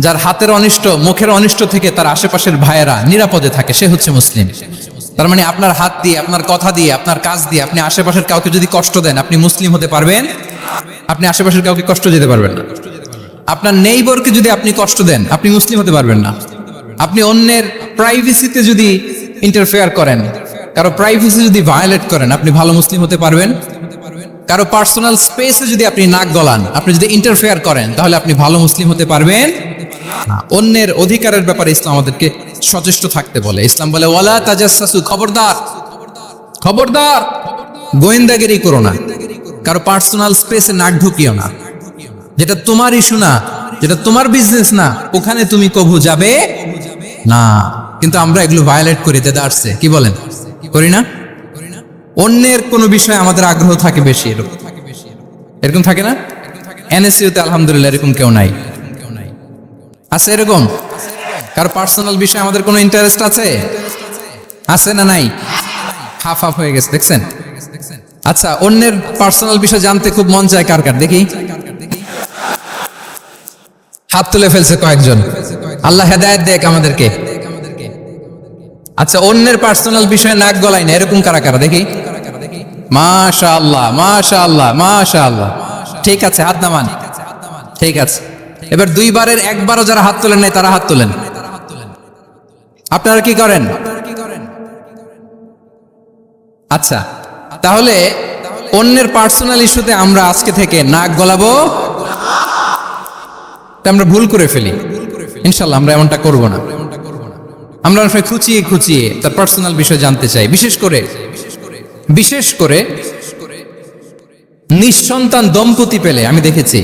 যার হাতের অনিষ্ট, মুখের অনিষ্ট থেকে তার আশেপাশের ভাইয়েরা নিরাপদে থাকে, সে হচ্ছে মুসলিম। তার মানে আপনার হাত দিয়ে, আপনার কথা দিয়ে, আপনার কাজ দিয়ে আপনি আশেপাশের কাউকে যদি কষ্ট দেন, আপনি মুসলিম হতে পারবেন? আপনি আশেপাশের কাউকে কষ্ট দিতে পারবেন না। আপনার নেইবরকে যদি আপনি কষ্ট দেন, আপনি মুসলিম হতে পারবেন না। আপনি অন্যের প্রাইভেসিতে যদি ইন্টারফেয়ার করেন, কারও প্রাইভেসি যদি ভায়োলেট করেন, আপনি ভালো মুসলিম হতে পারবেন। কারও পার্সোনাল স্পেসে যদি আপনি নাক গলান, আপনি যদি ইন্টারফেয়ার করেন, তাহলে আপনি ভালো মুসলিম হতে পারবেন। অন্যের অধিকারের ব্যাপারে ইসলাম আমাদেরকে সচেষ্ট থাকতে বলে। ইসলাম বলে, ওয়ালা তাজাসসু খবরদার। খবরদার! গোয়েন্দাগিরি করো না। কারও পার্সোনাল স্পেসে নাক ঢুকিও না। যেটা তোমার ইস্যু না, যেটা তোমার বিজনেস না, ওখানে তুমি কভু যাবে না। কিন্তু আমরা এগুলো ভায়োলেট করি দাদা আসছে কি বলেন? করি না? অন্যের কোনো বিষয়ে আমাদের আগ্রহ থাকে বেশি এরকম। এরকম থাকে না? এনএসইউতে আলহামদুলিল্লাহ এরকম কেউ নাই। আছে এরকম? কার পার্সোনাল বিষয়ে আমাদের কোনো ইন্টারেস্ট আছে? আছে না নাই? হাফ হাফ হয়ে গেছে, দেখছেন? আচ্ছা অন্যের পার্সোনাল বিষয় জানতে খুব মন চায় কার কার? দেখি। হাত তুলে ফেলছে কয়েকজন। আল্লাহ হেদায়েত দেখ আমাদেরকে। আচ্ছা অন্যের পার্সোনাল বিষয়ে নাক গলাই না, এরকম কারা কারা? দেখি। মাশা আল্লাহ মাশা আল্লাহ মাশা আল্লাহ ঠিক আছে, হাত নামান। ঠিক আছে। এবার দুইবারের একবারও যারা হাত তোলেন নাই, তারা হাত তোলেন। আপনারা কি করেন? আচ্ছা তাহলে অন্যের পার্সোনাল ইস্যুতে আমরা আজকে থেকে নাক গলাবো। আমরা ভুল করে ফেলি। ইনশাল্লাহ আমরা এমনটা করব না। আমরা অনেক সময় খুঁচিয়ে খুঁচিয়ে তার পার্সোনাল বিষয় জানতে চাই। বিশেষ করে বিশেষ করে নিঃসন্তান দম্পতি পেলে, আমি দেখেছি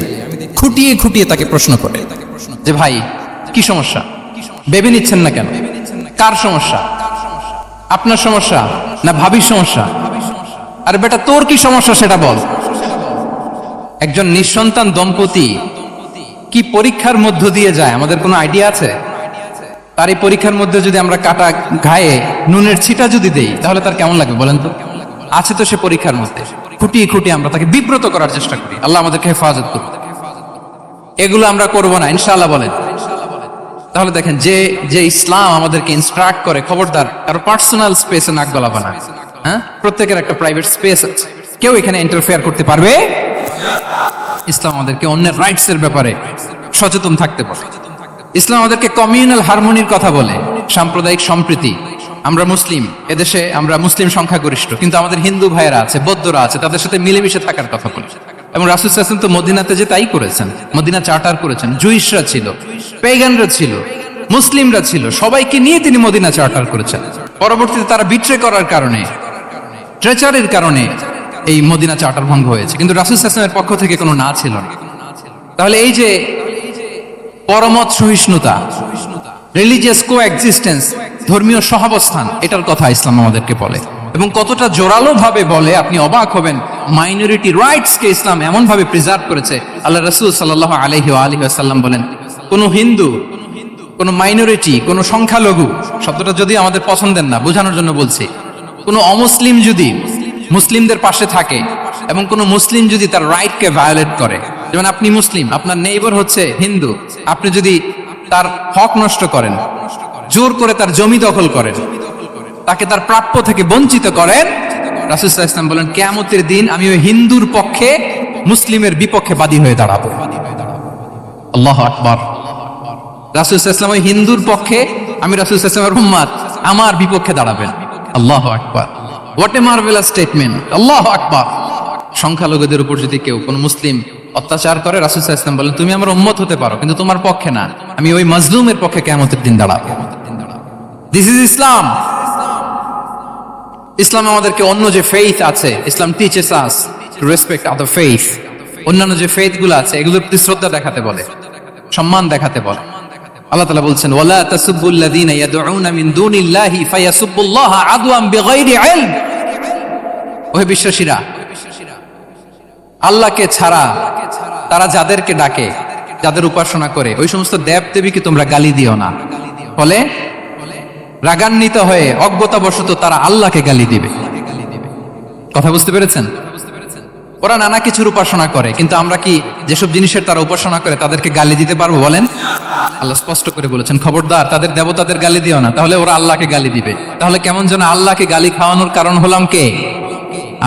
খুঁটিয়ে খুঁটিয়ে তাকে প্রশ্ন করে যে ভাই, কি সমস্যা? ভেবে নিচ্ছেন না কেন? কার সমস্যা? আপনার সমস্যা না ভাবির সমস্যা? আরে বেটা, তোর কি সমস্যা সেটা বল। একজন নিঃসন্তান দম্পতি কি পরীক্ষার মধ্য দিয়ে যায়? আমাদের কোনো আইডিয়া আছে? তার এই পরীক্ষার মধ্যে যদি আমরা কাটা ঘায়ে নুনের ছিটা যদি দেই, তাহলে তার কেমন লাগবে বলেন তো? আছে তো সে পরীক্ষার মধ্যে। খুঁটিয়ে খুঁটিয়ে আমরা তাকে বিব্রত করার চেষ্টা করি। আল্লাহ আমাদেরকে হেফাজত করুন এগুলো আমরা করব না, ইনশাআল্লাহ বলেন। তাহলে দেখেন, যে যে ইসলাম আমাদেরকে ইনস্ট্রাক্ট করে, খবরদার, কারও পার্সোনাল স্পেসে নাক গলাবা না। হ্যাঁ? প্রত্যেকের একটা প্রাইভেট স্পেস আছে। কেউ এখানে ইন্টারফেয়ার করতে পারবে? ইসলাম আমাদেরকে অন্যের রাইটস এর ব্যাপারে সচেতন থাকতে বলে। ইসলাম আমাদেরকে কমিউনাল হারমোনির কথা বলে, সাম্প্রদায়িক সম্প্রীতি। আমরা মুসলিম, এদেশে আমরা মুসলিম সংখ্যাগরিষ্ঠ, কিন্তু আমাদের হিন্দু ভাইয়েরা আছে, বৌদ্ধরা আছে, তাদের সাথে মিলেমিশে থাকার কথা বলে। এবং রাসুল হাসান তো মদিনাতে যে তাই করেছেন। মদিনা চার্টার করেছেন, জুইশরা ছিল পেগানরা ছিল, মুসলিমরা ছিল, সবাইকে নিয়ে তিনি মদিনা চার্টার করেছেন। পরবর্তীতে তারা বিট্রে করার কারণে ট্রেচারের কারণে এই মদিনা চার্টার ভঙ্গ হয়েছে। কিন্তু রাসুল হাসানের পক্ষ থেকে কোনো না ছিল না। তাহলে এই যে পরমত সহিষ্ণুতা রিলিজিয়াস কো এক্সিস্টেন্স ধর্মীয় সহাবস্থান, এটার কথা ইসলাম আমাদেরকে বলে। এবং কতটা জোরালো ভাবে বলে, আপনি অবাক হবেন মাইনরিটি রাইটস কে ইসলাম এমন ভাবে প্রিজার্ভ করেছে, আল্লাহ রসুল সাল্লাহ আলহি আলহি আসাল্লাম বলেন, কোন হিন্দু, কোন মাইনরিটি কোন সংখ্যালঘু, শব্দটা যদি আমাদের পছন্দের না, বোঝানোর জন্য বলছি, কোন অমুসলিম যদি মুসলিমদের পাশে থাকে এবং কোন মুসলিম যদি তার রাইটকে ভায়োলেট করে, যেমন আপনি মুসলিম, আপনার নেইবার হচ্ছে হিন্দু, আপনি যদি তার হক নষ্ট করেন, জোর করে তার জমি দখল করেন, তাকে তার প্রাপ্য থেকে বঞ্চিত করেন রাসুসাহ বলেন, কেয়ামতের দিন আমি ওই হিন্দুর পক্ষে মুসলিমের বিপক্ষে বাদী হয়ে দাঁড়াবো। আল্লাহ আকবার। ইসলাম ওই হিন্দুর পক্ষে, আমি ইসলামের উম্মাদ, আমার বিপক্ষে দাঁড়াবেন। আল্লাহ আকবার। হোয়াট এ মার্ভেলাস স্টেটমেন্ট আল্লাহ আকবার। সংখ্যালঘুদের উপর যদি কেউ কোন মুসলিম অত্যাচার করে ইসলাম বলেন, তুমি আমার উম্মত হতে পারো, কিন্তু তোমার পক্ষে না। আমি ওই মজলুমের পক্ষে কেমতের দিন দাঁড়াবো। দিস ইজ ইসলাম ইসলাম আমাদেরকে অন্য যে ফেইথ আছে, Islam teaches us to respect other faith অন্যান্য যে ফেইথগুলো আছে, এগুলোর প্রতি শ্রদ্ধা দেখাতে বলে, সম্মান দেখাতে বলে। আল্লাহ তাআলা বলছেন, ওয়ালা তাসুবুল্লাযীনা ইয়াদউনা মিন দুনিল্লাহি ফায়াসুবুল্লাহ আদওয়াম বিগাইরি ইলম। ওহে বিশ্বাসীরা, আল্লাহকে ছাড়া তারা যাদেরকে ডাকে, যাদের উপাসনা করে, ওই সমস্ত দেব দেবীকে তোমরা গালি দিও না। ফলে রাগান্বিত হয়ে অজ্ঞতাবশত তারা আল্লাহকে গালি দিবে। কথা বুঝতে পেরেছেন? ওরা নানা কিছুর উপাসনা করে, কিন্তু আমরা কি যেসব জিনিসের তারা উপাসনা করে তাদেরকে গালি দিতে পারব বলেন? আল্লাহ স্পষ্ট করে বলেছেন, খবরদার, তাদের দেবতাদের গালি দিও না, তাহলে ওরা আল্লাহকে গালি দিবে। তাহলে কেমন যেন আল্লাহকে গালি খাওয়ানোর কারণ হলাম কে?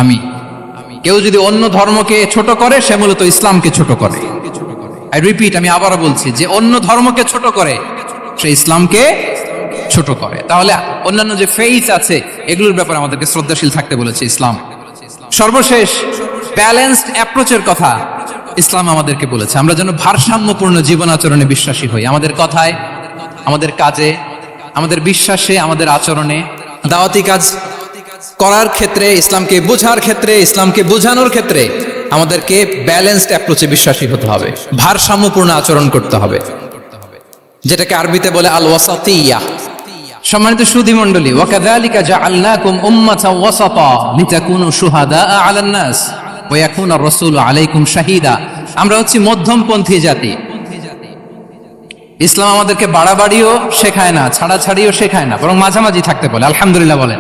আমি। কেউ যদি অন্য ধর্মকে ছোট করে, সে মূলত ইসলামকে ছোট করে। আই রিপিট আমি আবারও বলছি, যে অন্য ধর্মকে ছোট করে, সে ইসলামকে ছোট করে। তাহলে অন্যান্য যে ফেইথ আছে, এগুলোর ব্যাপারে আমাদেরকে শ্রদ্ধাশীল থাকতে বলেছে ইসলাম। সর্বশেষ ব্যালেন্সড অ্যাপ্রোচের কথা ইসলাম আমাদেরকে বলেছে। আমরা যেন ভারসাম্যপূর্ণ জীবন আচরণে বিশ্বাসী হই। আমাদের কথায়, আমাদের কাজে, আমাদের বিশ্বাসে, আমাদের আচরণে। দাওয়াতি কাজ করার ক্ষেত্রে, ইসলামকে বোঝার ক্ষেত্রে, ইসলামকে বোঝানোর ক্ষেত্রে আমাদেরকে ব্যালেন্সড অ্যাপ্রোচে বিশ্বাসী হতে হবে। ভারসাম্যপূর্ণ আচরণ করতে হবে। যেটাকে আরবিতে বলে আল ওয়াসাতিয়া সম্মানিত সুধী মণ্ডলী, ওয়াকাযালিকা জাআলনাকুম উম্মাতাও ওয়াসাতা লিতাকুনু শুহাদা আলান নাস ওয়া ইয়াকুনা রাসূলু আলাইকুম শাহিদা। আমরা হচ্ছি মধ্যমপন্থী জাতি। ইসলাম আমাদেরকে বাড়াবাড়িও শেখায় না, ছাড়াছাড়িও শেখায় না, বরং মাঝামাঝি থাকতে বলে, আলহামদুলিল্লাহ বলেন।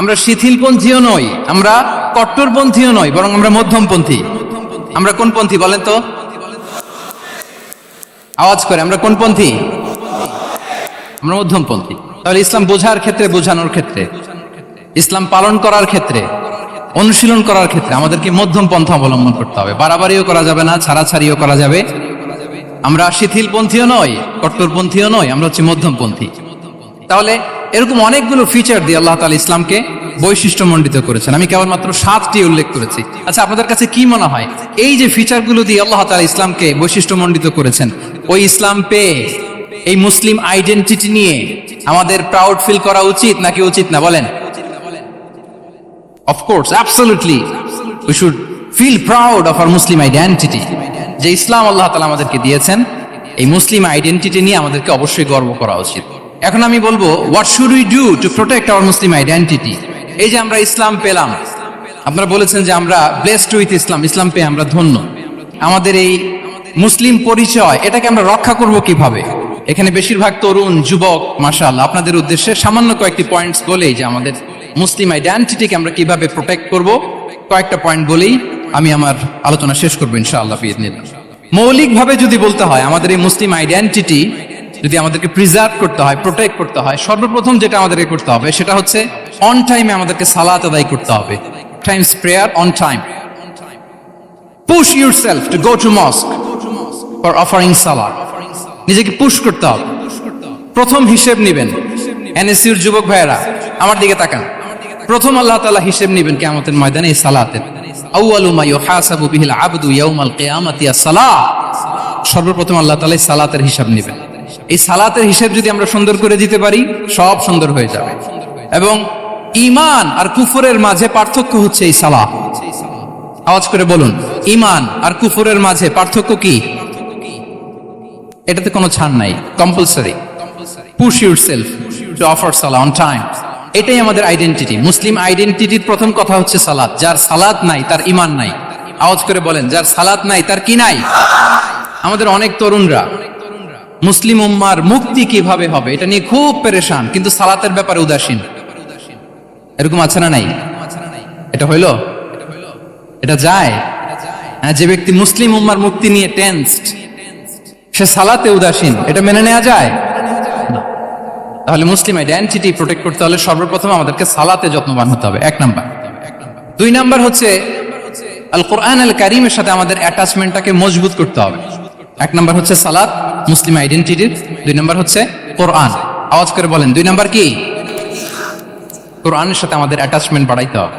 আমরা শিথিলপন্থীও নই, আমরা কট্টরপন্থীও নই, বরং আমরা মধ্যমপন্থী। আমরা কোন পন্থী বলেন তো? আওয়াজ করে, আমরা কোন পন্থী? আমরা মধ্যমপন্থী। তাহলে ইসলাম বোঝার ক্ষেত্রে, বোঝানোর ক্ষেত্রে, ইসলাম পালন করার ক্ষেত্রে, অনুশীলন করার ক্ষেত্রে আমাদেরকে মধ্যম পন্থা অবলম্বন করতে হবে। বাড়াবাড়িও করা যাবে না, ছাড়াছাড়িও করা যাবে। আমরা শিথিলপন্থীও নই, কট্টরপন্থীও নই, আমরা হচ্ছে মধ্যমপন্থী। তাহলে এরকম অনেকগুলো ফিচার দিয়ে আল্লাহ তাআলা ইসলামকে বৈশিষ্ট্য বৈশিষ্ট্যমণ্ডিত করেছেন। আমি কেবলমাত্র সাতটি উল্লেখ করেছি। আচ্ছা আপনাদের কাছে কি মনে হয়? এই যে ফিচারগুলো দিয়ে আল্লাহ তাআলা ইসলামকে বৈশিষ্ট্য বৈশিষ্ট্যমণ্ডিত করেছেন, ওই ইসলাম পেয়ে এই মুসলিম আইডেন্টিটি নিয়ে আমাদের প্রাউড ফিল করা উচিত নাকি উচিত না? বলেন। Of course absolutely we should feel proud of our Muslim identity যে ইসলাম আল্লাহ তালা আমাদেরকে দিয়েছেন, এই মুসলিম আইডেন্টিটি নিয়ে আমাদেরকে অবশ্যই গর্ব করা উচিত। এখন আমি বলব what should we do to protect our Muslim identity এই যে আমরা ইসলাম পেলাম, আপনারা বলেছেন যে আমরা ব্লেসড উইথ ইসলাম ইসলাম পেয়ে আমরা ধন্য। আমাদের এই মুসলিম পরিচয়, এটাকে আমরা রক্ষা করব কীভাবে? এখানে বেশিরভাগ তরুণ, যুবক মাশাল আপনাদের উদ্দেশ্যে সামান্য কয়েকটি পয়েন্টস বলেই যে আমাদের মুসলিম আইডেন্টিটিকে আমরা কীভাবে প্রোটেক্ট করব। কয়েকটা পয়েন্ট বলেই আমি আমার আলোচনা শেষ করব ইনশাআল্লাহ মৌলিকভাবে যদি বলতে হয়, আমাদের এই মুসলিম আইডেন্টিটি যদি আমাদেরকে প্রিজার্ভ করতে হয় প্রোটেক্ট করতে হয়, সর্বপ্রথম যেটা আমাদেরকে করতে হবে সেটা হচ্ছে অন টাইমে আমাদেরকে সালাত আদায় করতে হবে। Times prayer on time push your self to go to mosque for offering সালাদ নিজেকে পুশ করতে হবে। প্রথম হিসেব নিবেন। এনএসইউর যুবক ভাইয়েরা, আমার দিকে তাকান। প্রথম আল্লাহ তাআলা হিসেব নিবেন কিয়ামতের ময়দানে, এই সালাতের। সর্বপ্রথম আল্লাহ এই সালাতের হিসাব নেবেন। এই সালাতের হিসাব যদি আমরা সুন্দর করে দিতে পারি, সব সুন্দর হয়ে যাবে। এবং ঈমান আর কুফরের মাঝে পার্থক্য হচ্ছে এই সালাহ আওয়াজ করে বলুন, ঈমান আর কুফরের মাঝে পার্থক্য কি? এটাতে কোনো ছাড় নাই compulsory push your self to offer সালা অন টাইম এটাই আমাদের আইডেন্টিটি মুসলিম আইডেন্টিটির প্রথম কথা হচ্ছে সালাত যার সালাত নাই, তার ইমান নাই। আওয়াজ করে বলেন, যার সালাত নাই, তার কি নাই? আমাদের অনেক তরুণরা, মুসলিম উম্মার মুক্তি কীভাবে হবে, এটা নিয়ে খুব পেরেশান, কিন্তু সালাতের ব্যাপারে উদাসীন। এরকম আছে না নাই? এটা হইল? এটা যায়? হ্যাঁ যে ব্যক্তি মুসলিম উম্মার মুক্তি নিয়ে টেন্সড সে সালাতে উদাসীন। এটা মেনে নেওয়া যায়? তাহলে মুসলিম আইডেন্টিটি প্রোটেক্ট করতে হলে সর্বপ্রথম আমাদেরকে সালাতে যত্নবান হতে হবে। এক নাম্বার। দুই নাম্বার হচ্ছে আল কোরআন আল কারিমের সাথে আমাদের অ্যাটাচমেন্টটাকে মজবুত করতে হবে। এক নাম্বার হচ্ছে সালাত, মুসলিম আইডেন্টিটির দুই নাম্বার হচ্ছে কোরআন। আওয়াজ করে বলেন, দুই নাম্বার কি? কোরআনের সাথে আমাদের অ্যাটাচমেন্ট বাড়াইতে হবে।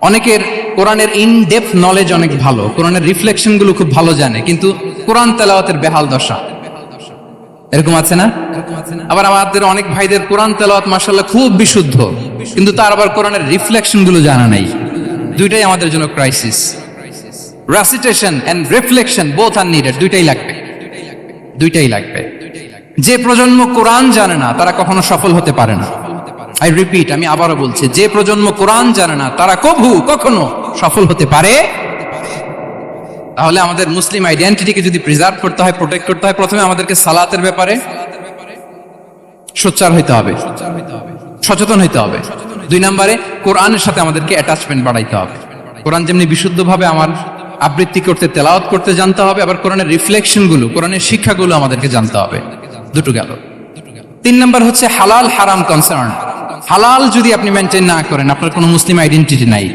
অনেকের কোরআনের ইন ডেপথ নলেজ অনেক ভালো। কোরআনের রিফ্লেকশনগুলো খুব ভালো জানে, কিন্তু কোরআন তেলাওয়াতের বেহাল দশা। এরকম আছে না? আবার আমাদের অনেক ভাইদের কোরআন তেলাওয়াত মাসাল্লাহ খুব বিশুদ্ধ, কিন্তু তার আবার কোরআনের রিফ্লেকশনগুলো জানা নাই। দুইটাই আমাদের জন্য crisis recitation and reflection both are needed দুইটাই লাগবে। দুইটাই লাগবে। যে প্রজন্ম কোরআন জানে না, তারা কখনো সফল হতে পারে না। আই রিপিট আমি আবারও বলছি, যে প্রজন্ম কোরআন জানে না, তারা কভু কখনো সফল হতে পারে? তাহলে আমাদের মুসলিম আইডেন্টিটিকে যদি প্রিজার্ভ করতে হয় প্রোটেক্ট করতে হয়, প্রথমে আমাদেরকে সালাতের ব্যাপারে সোচ্চার হইতে হবে, সচেতন হইতে হবে। দুই নম্বরে, কোরআনের সাথে আমাদেরকে অ্যাটাচমেন্ট বাড়াইতে হবে। কোরআন যেমনি বিশুদ্ধভাবে আমার আবৃত্তি করতে, তেলাওয়াত করতে জানতে হবে, আবার কোরআনের রিফ্লেকশনগুলো কোরআনের শিক্ষাগুলো আমাদেরকে জানতে হবে। দুটো গেল। তিন নম্বর হচ্ছে হালাল, হারাম কনসার্ন হালাল যদি আপনি মেনটেন না করেন, আপনার কোনো মুসলিম আইডেন্টিটি নাই।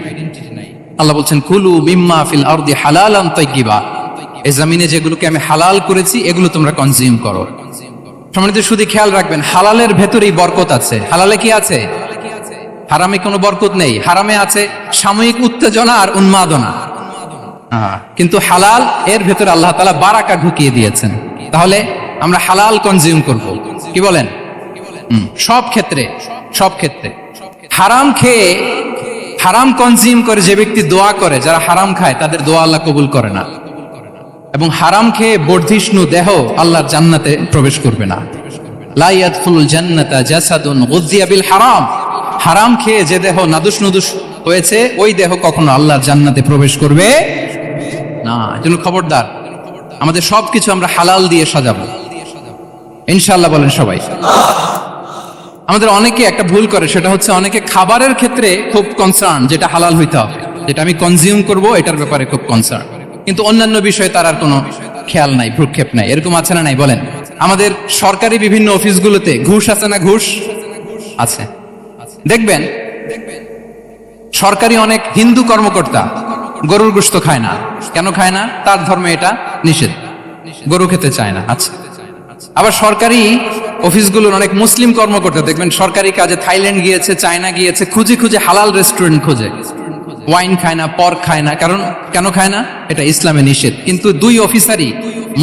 আল্লাহ বলছেন, কুলু মিম্মা ফিল আরদি হালালান তাইয়্যিবা। এই জমিনে যেগুলোকে আমি হালাল করেছি, এগুলো তোমরা কনজিউম করো। সম্মানিত, শুধু খেয়াল রাখবেন, হালালের ভেতরেই বরকত আছে। হালালে কি আছে? হারামে কোনো বরকত নেই। হারামে আছে সাময়িক উত্তেজনা আর উন্মাদনা। কিন্তু হালাল, এর ভেতরে আল্লাহ তালা বারাকা ঢুকিয়ে দিয়েছেন। তাহলে আমরা হালাল কনজিউম করব। কি বলেন? সব ক্ষেত্রে সব ক্ষেত্রে। হারাম খেয়ে হারাম কনজিউম করে যে ব্যক্তি দোয়া করে, যারা হারাম খায়, তাদের দোয়া আল্লাহ কবুল করে না। এবং হারাম খেয়ে বর্ধিষ্ণু দেহ আল্লাহর জান্নাতে প্রবেশ করবে না। লা ইয়াদখুলুল জান্নাতা জাসাদুন গুযিয়া হারাম। হারাম খেয়ে যে দেহ নাদুস নুদুস হয়েছে, ওই দেহ কখনো আল্লাহর জান্নাতে প্রবেশ করবে না। এজন্য খবরদার, আমাদের সবকিছু আমরা হালাল দিয়ে সাজাবো। ইনশাআল্লাহ বলেন সবাই। আমাদের অনেকে একটা ভুল করে, সেটা হচ্ছে অনেকে খাবারের ক্ষেত্রে খুব কনসার্ন যেটা হালাল হইতে হবে। যেটা আমি কনজিউম করব, এটার ব্যাপারে খুব কনসার্ন কিন্তু অন্যান্য বিষয়ে তার আর কোনো খেয়াল নাই, ভ্রুক্ষেপ নাই। এরকম আছে না নাই? বলেন। আমাদের সরকারি বিভিন্ন অফিসগুলোতে ঘুষ আছে না ঘুষ? আছে। দেখবেন, সরকারি অনেক হিন্দু কর্মকর্তা গরুর গোস্ত খায় না। কেন খায় না? তার ধর্মে এটা নিষেধ। গরু খেতে চায় না। আচ্ছা। আবার সরকারি অফিসগুলোর অনেক মুসলিম কর্মকর্তা, দেখবেন সরকারি কাজে থাইল্যান্ড গিয়েছে, চায়না গিয়েছে, খুঁজে খুঁজে হালাল রেস্টুরেন্ট খোঁজে। ওয়াইন খায় না পর্ক খায় না, কারণ কেন খায় না? এটা ইসলামে নিষেধ। কিন্তু দুই অফিসারই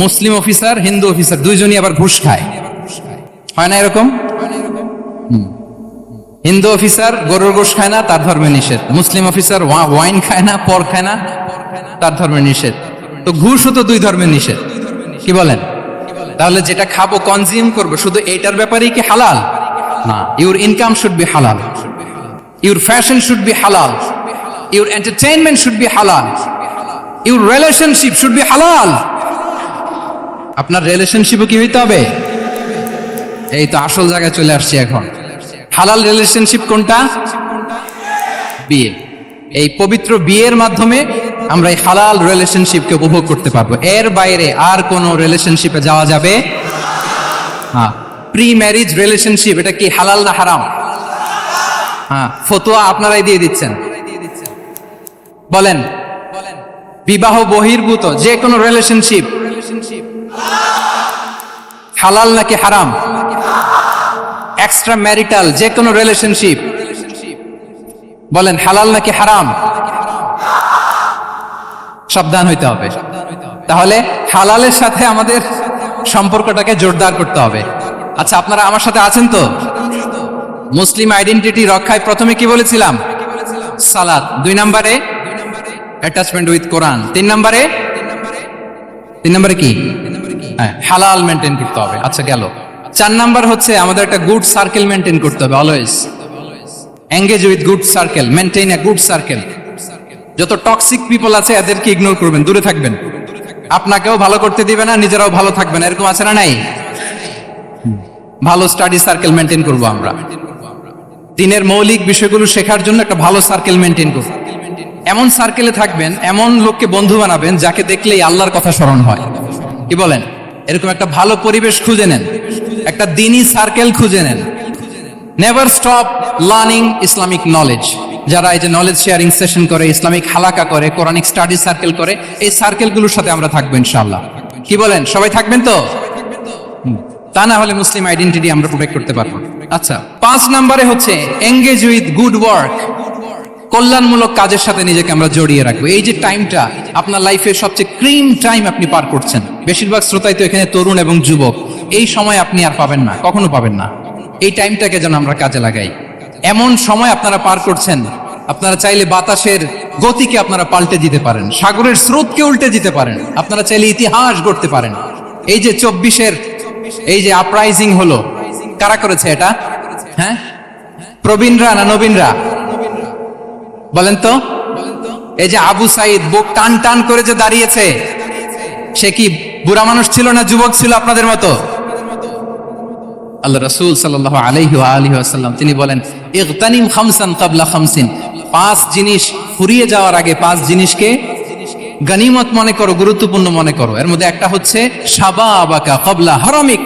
মুসলিম অফিসার হিন্দু অফিসার দুইজনই আবার ঘুষ খায়। হয় না এরকম। হিন্দু অফিসার গরুর গোশ খায় না, তার ধর্মে নিষেধ। মুসলিম অফিসার ওয়াইন খায় না পর খায় না, তার ধর্মে নিষেধ। তো ঘুষও তো দুই ধর্মের নিষেধ। কি বলেন? তাহলে যেটা খাব কনজিউম করব, শুধু এইটার ব্যাপারেই কি হালাল? না ইউর ইনকাম শুড বি হালাল ইউর ফ্যাশন শুড বি হালাল ইউর এন্টারটেইনমেন্ট শুড বি হালাল ইউর রিলেশনশিপ শুড বি হালাল আপনার রিলেশনশিপও কি হইতে হবে? এই তো আসল জায়গায় চলে আসছি এখন। হালাল রিলেশনশিপ কোনটা? বিয়ে। এই পবিত্র বিয়ের মাধ্যমে আমরা এই হালাল রিলেশনশিপকে উপভোগ করতে পারব। এর বাইরে আর কোনো রিলেশনশিপে যাওয়া যাবে? হ্যাঁ। প্রি ম্যারিজ রিলেশনশিপ এটা কি হালাল না হারাম? হ্যাঁ। ফতোয়া আপনারাই দিয়ে দিচ্ছেন। বলেন। বিবাহ বহির্ভূত, যে কোনো রিলেশনশিপ হালাল নাকি হারাম? এক্সট্রা ম্যারিটাল যে কোনো রিলেশনশিপ বলেন, হালাল নাকি হারাম? সাবধান হইতে হবে। তাহলে হালালের সাথে আমাদের সম্পর্কটাকে জোরদার করতে হবে। আচ্ছা আপনারা আমার সাথে আছেন তো? মুসলিম আইডেন্টিটি রক্ষায় প্রথমে কি বলেছিলাম? সালাদ দুই নম্বরে অ্যাটাচমেন্ট উইথ কোরআন তিন নম্বরে? তিন নম্বরে কি? হ্যাঁ, হালাল মেনটেন করতে হবে। আচ্ছা গেল। চার নাম্বার হচ্ছে আমাদের একটা গুড সার্কেল মেনটেন করতে হবে always engage with good circle maintain a good circle যত টক্সিক পিপল আছে, এদেরকে ইগনোর করবেন, দূরে থাকবেন। আপনাকেও ভালো করতে দিবে না, নিজেরাও ভালো থাকবে না, এরকম আছে না নাই? ভালো স্টাডি সার্কেল মেনটেন করব আমরা। দিনের মৌলিক বিষয়গুলো শেখার জন্য একটা ভালো সার্কেল মেনটেন করব। এমন সার্কেলে থাকবেন, এমন লোককে বন্ধু বানাবেন, যাকে দেখলেই আল্লাহর কথা স্মরণ হয়। কি বলেন? এরকম একটা ভালো পরিবেশ খুঁজে নেন। একটা দিনই সার্কেল খুঁজে নেন। Never stop learning Islamic knowledge যারা এই যে নলেজ শেয়ারিং সেশন করে ইসলামিক হালাকা করে কোরআনিক স্টাডি সার্কেল করে, এই সার্কেলগুলোর সাথে আমরা থাকব ইনশাআল্লাহ। কি বলেন? সবাই থাকবেন তো? তা না হলে মুসলিম আইডেন্টিটি আমরা প্রোটেক্ট করতে পারব। আচ্ছা পাঁচ নম্বরে হচ্ছে এঙ্গেজ উইথ গুড ওয়ার্ক কল্যাণমূলক কাজের সাথে নিজেকে আমরা জড়িয়ে রাখব। এই যে টাইমটা আপনার লাইফের সবচেয়ে ক্রিম টাইম আপনি পার করছেন। বেশিরভাগ শ্রোতাই তো এখানে তরুণ এবং যুবক। এই সময় আপনি আর পাবেন না, কখনো পাবেন না। এই টাইমটাকে যেন আমরা কাজে লাগাই। এমন সময় আপনারা পার করছেন, আপনারা চাইলে বাতাসের গতিকে আপনারা পাল্টে দিতে পারেন, সাগরের স্রোতকে উল্টে দিতে পারেন, আপনারা চাইলে ইতিহাস গড়তে পারেন। এই যে চব্বিশের, এই যে আপরাইজিং হলো, কারা করেছে এটা? হ্যাঁ? প্রবীণরা না নবীনরা? বলেন তো। এই যে আবু সাইদ বুক টান টান করে যে দাঁড়িয়েছে, সে কি বুড়া মানুষ ছিল না যুবক ছিল আপনাদের মতো? আল্লাহ রসুল সাল্লাহ আলহি আলহি আসাল্লাম তিনি বলেন ইকতানিম খামসান কাবলা খামসিন। পাঁচ জিনিস ফুরিয়ে যাওয়ার আগে পাঁচ জিনিসকে গানিমত মনে করো, গুরুত্বপূর্ণ মনে করো। এর মধ্যে একটা হচ্ছে সাবা আবাকা কবলা হারামিক।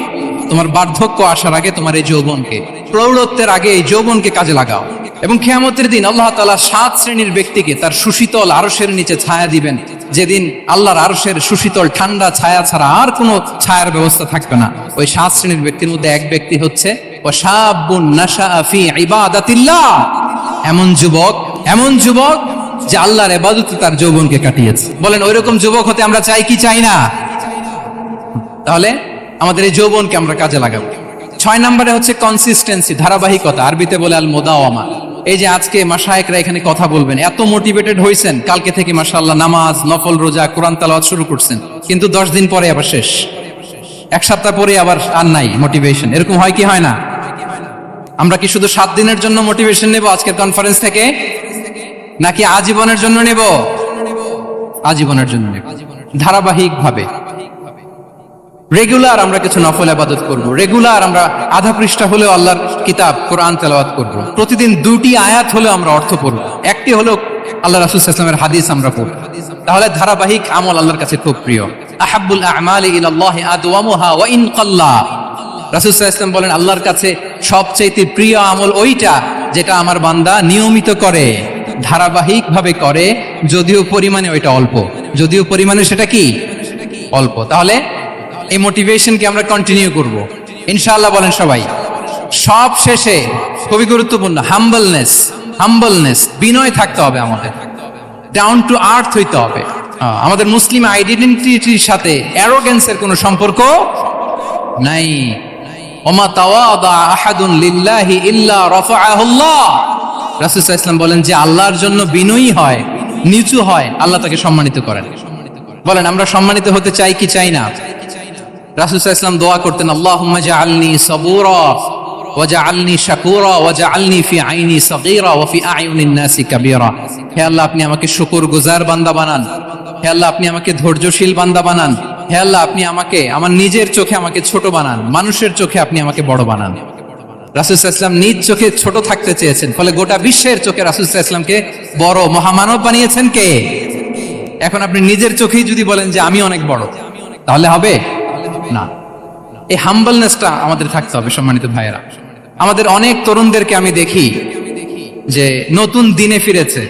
তোমার বার্ধক্য আসার আগে তোমার এই যৌবনকে, প্রৌঢ়ত্বের আগে এই যৌবনকে কাজে লাগাও। এবং খেয়ামতের দিন আল্লাহ তালা সাত শ্রেণির ব্যক্তিকে তার সুশীতল আরসের নিচে ছায়া দিবেন। যেদিন আল্লাহর আরসের সুশীতল ঠান্ডা ছায়া ছাড়া আর কোনো ছায়ার ব্যবস্থা থাকবে না। ওই সাত শ্রেণির ব্যক্তির মধ্যে এক ব্যক্তি হচ্ছে এমন যুবক এমন যুবক যে আল্লাহর এবাদতে তার যৌবনকে কাটিয়েছে। বলেন, ওইরকম যুবক হতে আমরা চাই কি চাই না? তাহলে আমাদের এই যৌবনকে আমরা কাজে লাগাবো। ছয় নম্বরে হচ্ছে কনসিস্টেন্সি ধারাবাহিকতা। আরবিতে বলে আল মোদাওয়ামা এই যে আজকে মাসায়েকরা এখানে কথা বলবেন, এত মোটিভেটেড হয়েছেন কালকে থেকে মাসাল্লাহ নামাজ, নফল রোজা, কোরআন তালাওয়াত শুরু করছেন, কিন্তু দশ দিন পরে আবার শেষ। এক সপ্তাহ পরে আবার আর নাই মোটিভেশন এরকম হয় কি হয় না? আমরা কি শুধু সাত দিনের জন্য মোটিভেশন নেব আজকের কনফারেন্স থেকে? নাকি আজীবনের জন্য নেব? আজীবনের জন্য ধারাবাহিক ভাবে রেগুলার আমরা কিছু নফল আবাদত করব। রেগুলার আমরা আধা পৃষ্ঠা হলেও আল্লাহর কিতাব, কোরআন তেলাওয়াত করব। প্রতিদিন দুটি আয়াত হলেও আমরা অর্থ পড়ব। একটি হলো আল্লাহ রাসুল ইসলামের হাদিস আমরা পড়ব। তাহলে ধারাবাহিক আমল আল্লাহর কাছে খুব প্রিয়। আহাবুল আমাল ইসলাম বলেন, আল্লাহর কাছে সবচাইতে প্রিয় আমল ওইটা যেটা আমার বান্দা নিয়মিত করে ধারাবাহিক ভাবে করে, যদিও পরিমাণে ওইটা অল্প। যদিও পরিমাণে সেটা কি? অল্প। তাহলে এই মোটিভেশনকে আমরা কন্টিনিউ করব। ইনশাআল্লাহ বলেন সবাই। সব শেষে খুবই গুরুত্বপূর্ণ হাম্বলনেস হাম্বলনেস বিনয় থাকতে হবে আমাদের। ডাউন টু আর্থ হইতে হবে। আমাদের মুসলিম আইডেন্টিটির সাথে অ্যারোগেন্সের কোনো সম্পর্ক নাই। ওমা তাওয়াদা আহাদুন লিল্লাহি ইল্লা রাফাআহুল্লাহ রাসূল সাল্লাল্লাহু বলেন যে আল্লাহর জন্য বিনয়ী হয়, নিচু হয়, আল্লাহ তাকে সম্মানিত করেন। বলেন, আমরা সম্মানিত হতে চাই কি চাই না? রাসূল সাল্লাল্লাহু আলাইহি ওয়াসাল্লাম দোয়া করতেন, আল্লাহুম্মা জাআলনি সাবুরা ওয়াজআলনি ফি ফি হে আল্লাহ, আপনি আমাকে বান্দা বানান। আল্লাহ, আপনি আমাকে ধৈর্যশীল বান্দা বানান। আল্লাহ, আপনি আমাকে, আমার নিজের চোখে আমাকে ছোট বানান। মানুষের চোখে আপনি আমাকে বড় বানান। রাসুসাল্লাম নিজ চোখে ছোট থাকতে চেয়েছেন, ফলে গোটা বিশ্বের চোখে রাসুসাল্লামকে বড় মহামানব বানিয়েছেন কে? এখন আপনি নিজের চোখেই যদি বলেন যে আমি অনেক বড়, তাহলে হবে? না। এই হাম্বলনেসটা আমাদের থাকতে হবে, সম্মানিত ভাইয়েরা। আমাদের অনেক তরুণদেরকে আমি দেখি যে নতুন দিনে ফিরেছে,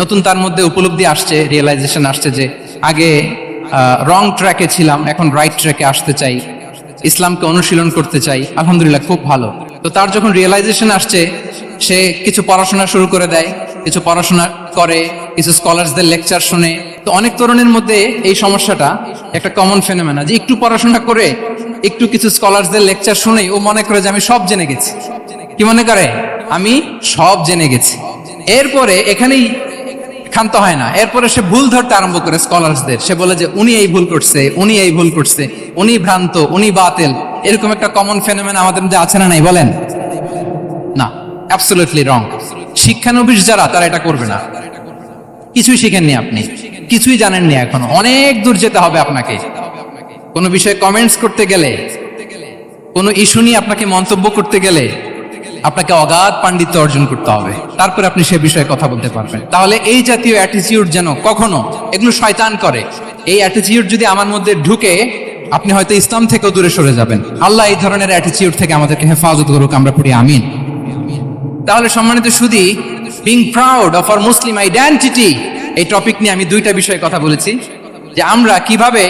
নতুন তার মধ্যে উপলব্ধি আসছে রিয়েলাইজেশন আসছে যে আগে রং ট্র্যাকে ছিলাম, এখন রাইট ট্র্যাকে আসতে চাই, ইসলামকে অনুশীলন করতে চাই, আলহামদুলিল্লাহ খুব ভালো। তো তার যখন রিয়েলাইজেশন আসছে, সে কিছু পড়াশোনা শুরু করে দেয় কিছু পড়াশোনা করে, কিছু স্কলারসদের লেকচার শুনে। তো অনেক তরুণের মধ্যে এই সমস্যাটা একটা কমন ফেনোমেনা যে একটু পড়াশোনা করে, একটু কিছু স্কলারসদের লেকচার শুনেই ও মনে করে যে আমি সব জেনে গেছি। কি মনে করে? আমি সব জেনে গেছি। এরপরে এখানেই ক্ষান্ত হয় না। এরপরে সে ভুল ধরতে আরম্ভ করে স্কলারসদের সে বলে যে, উনি এই ভুল করছে, উনি এই ভুল করছে, উনি ভ্রান্ত, উনি বাতেল। এরকম একটা কমন ফেনোমেন আমাদের মধ্যে আছে না নাই বলেন? না অ্যাবসোলিউটলি রং শিক্ষানবিশ যারা, তারা এটা করবে না। কিছুই শিখেননি আপনি। কিছুই জানেননি এখন। অনেক দূর যেতে হবে আপনাকে। কোনো বিষয়ে কমেন্টস করতে গেলে, কোনো ইস্যু নিয়ে আপনাকে মন্তব্য করতে গেলে, আপনাকে অগাধ পাণ্ডিত্য অর্জন করতে হবে। তারপরে আপনি সে বিষয়ে কথা বলতে পারবেন। তাহলে এই জাতীয় অ্যাটিটিউড যেন কখনো এগুলো শয়তান করে। এই অ্যাটিটিউড যদি আমার মধ্যে ঢুকে, আপনি হয়তো ইসলাম থেকেও দূরে সরে যাবেন। আল্লাহ এই ধরনের অ্যাটিটিউড থেকে আমাদেরকে হেফাজত করুক, আমরা পড়ি আমিন। তাহলে সম্মানিত সুদী being proud of our Muslim identity এই টপিক নিয়ে আমি দুইটা বিষয়ে কথা বলেছি, যে আমরা কীভাবে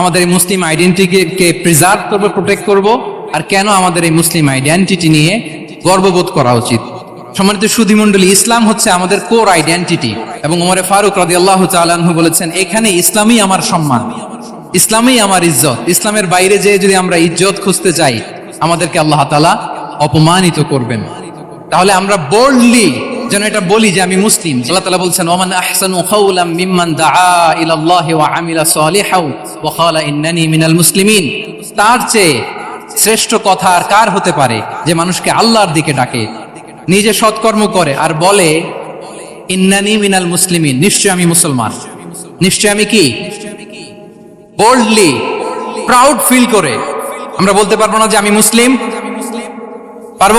আমাদের মুসলিম আইডেন্টিটিকে প্রিজার্ভ করব প্রোটেক্ট করব, আর কেন আমাদের এই মুসলিম আইডেন্টিটি নিয়ে গর্ববোধ করা উচিত। সম্মানিত সুধী মণ্ডলী, ইসলাম হচ্ছে আমাদের কোর আইডেন্টিটি এবং ওমরে ফারুক রাদি আল্লাহ তালাহু বলেছেন, এখানে ইসলামই আমার সম্মান, ইসলামই আমার ইজ্জত, ইসলামের বাইরে যেয়ে যদি আমরা ইজ্জত খুঁজতে চাই আমাদেরকে আল্লাহ তালা অপমানিত করবেন। তাহলে আমরা বোল্ডলি যেন এটা বলি যে আমি মুসলিম। আল্লাহ তাআলা বলছেন, ওমান মিম্মান ইন্নানি মিনাল মুসলিমিন। তার চেয়ে শ্রেষ্ঠ কথা আর কার হতে পারে যে মানুষকে আল্লাহর দিকে ডাকে, নিজে সৎকর্ম করে আর বলে, ইন্নানি মিনাল মুসলিমিন নিশ্চয় আমি মুসলমান। নিশ্চয় আমি কি? বোল্ডলি প্রাউড ফিল করে। আমরা বলতে পারব না যে আমি মুসলিম? পারব?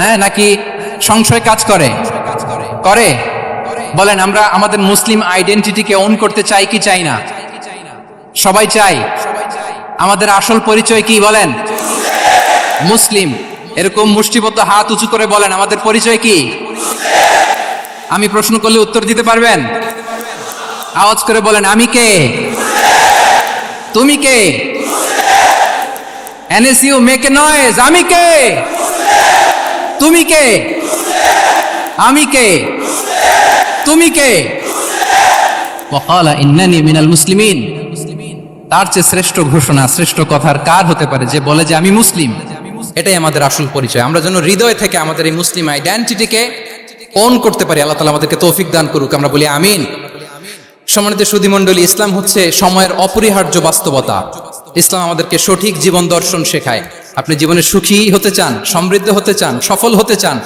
হ্যাঁ নাকি সংশয় কাজ করে? করে? বলেন, আমরা আমাদের মুসলিম আইডেন্টিটিকে অন করতে চাই কি চাই না? সবাই চাই? আমাদের আসল পরিচয় কি বলেন? মুসলিম। এরকম মুষ্টিবদ্ধ হাত উঁচু করে বলেন, আমাদের পরিচয় কি? আমি প্রশ্ন করলে উত্তর দিতে পারবেন? আওয়াজ করে বলেন, আমি কে? তুমি কে? এনএসইউ মেক নয়েজ আমি কে? তুমি কে? আমি কে? তুমি কে? ইন্নানি মিনাল মুসলিমিন। তার চেয়ে শ্রেষ্ঠ ঘোষণা, শ্রেষ্ঠ কথার কার হতে পারে যে বলে যে আমি মুসলিম? এটাই আমাদের আসল পরিচয়। আমরা যেন হৃদয় থেকে আমাদের এই মুসলিম আইডেন্টিটিকে অন করতে পারি। আল্লাহ তালা আমাদেরকে তৌফিক দান করুক। আমরা বলি আমিন। সম্মানিত সুধিমণ্ডলী, ইসলাম হচ্ছে সময়ের অপরিহার্য বাস্তবতা। ইসলাম আমাদেরকে সঠিক জীবন দর্শন শেখায়। আপনি জীবনে সুখী হতে চান, সমৃদ্ধ হতে চান, সফল হতে চান,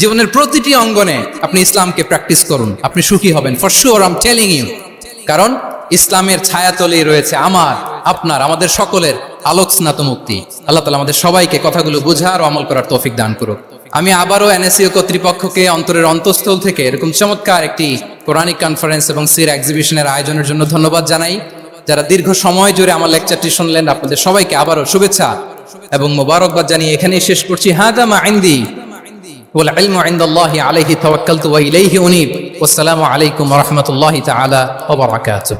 জীবনের প্রতিটি অঙ্গনে আপনি ইসলামকে প্র্যাকটিস করুন। আপনি সুখী হবেন for sure I'm telling you কারণ ইসলামের ছায়াতলেই রয়েছে আমার, আপনার, আমাদের সকলের আলোক স্নাত মুক্তি। আল্লাহ তালা আমাদের সবাইকে কথাগুলো বোঝার ও আমল করার তৌফিক দান করুক। আমি আবারও এনএসইও কর্তৃপক্ষকে অন্তরের অন্তঃস্থল থেকে এরকম চমৎকার একটি কোরআনিক কনফারেন্স এবং সির এক্সিবিশনের আয়োজনের জন্য ধন্যবাদ জানাই। যারা দীর্ঘ সময় জুড়ে আমার লেকচারটি শুনলেন, আপনাদের সবাইকে আবারও শুভেচ্ছা। এবং মোবারকবাদ জানিয়ে এখানেই শেষ করছি হাদা মা আইন্দি والعلم عند الله عليه توكلت وإليه أنيب والسلام عليكم ورحمة الله تعالى وبركاته